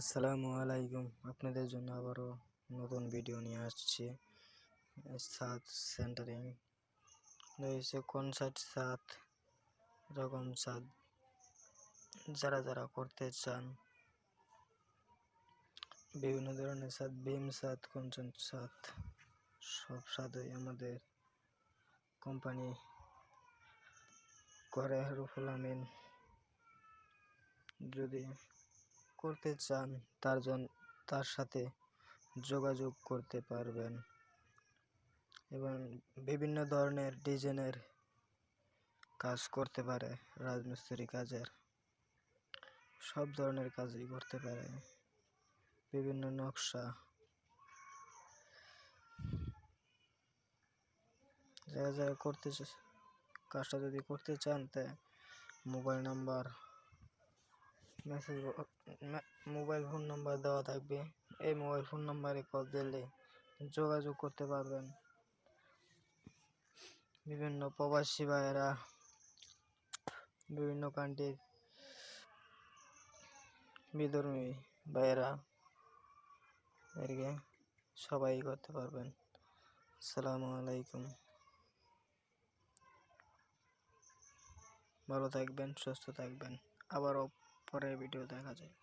আসসালামু আলাইকুম। আপনাদের জন্য আবারও নতুন ভিডিও নিয়ে আসছি। সাত সেন্টারিং। রয়েছে কোন সাইড সাত রকম সাদ যারা যারা করতে চান, বিভিন্ন ধরনের সাদ বিম সাদ কঞ্চন সাদ সব সাদই আমাদের কোম্পানি করে, রুফুল আমিন। যদি করতে চান, তার জন্য তার সাথে যোগাযোগ করতে পারবেন। এবং বিভিন্ন ধরনের ডিজাইনের কাজ করতে পারে, রাজমিস্ত্রি কাজের। সব ধরনের কাজই করতে পারে। বিভিন্ন নকশা। যারা যারা করতে কাজটা যদি করতে চান তা, mobile number message mobile phone number দেওয়া থাকবে। এই মোবাইল ফোন নাম্বারে কল দিলে যোগাযোগ করতে পারবেন। বিভিন্ন প্রবাসী ভাইয়েরা বিভিন্ন কান্ট্রির বিধর্মী ভাইয়েরা এদিকে সবাই করতে পারবেন। আসসালামু আলাইকুম। ভালো থাকবেন, সুস্থ থাকবেন। আবারও পরের ভিডিও দেখা যায়।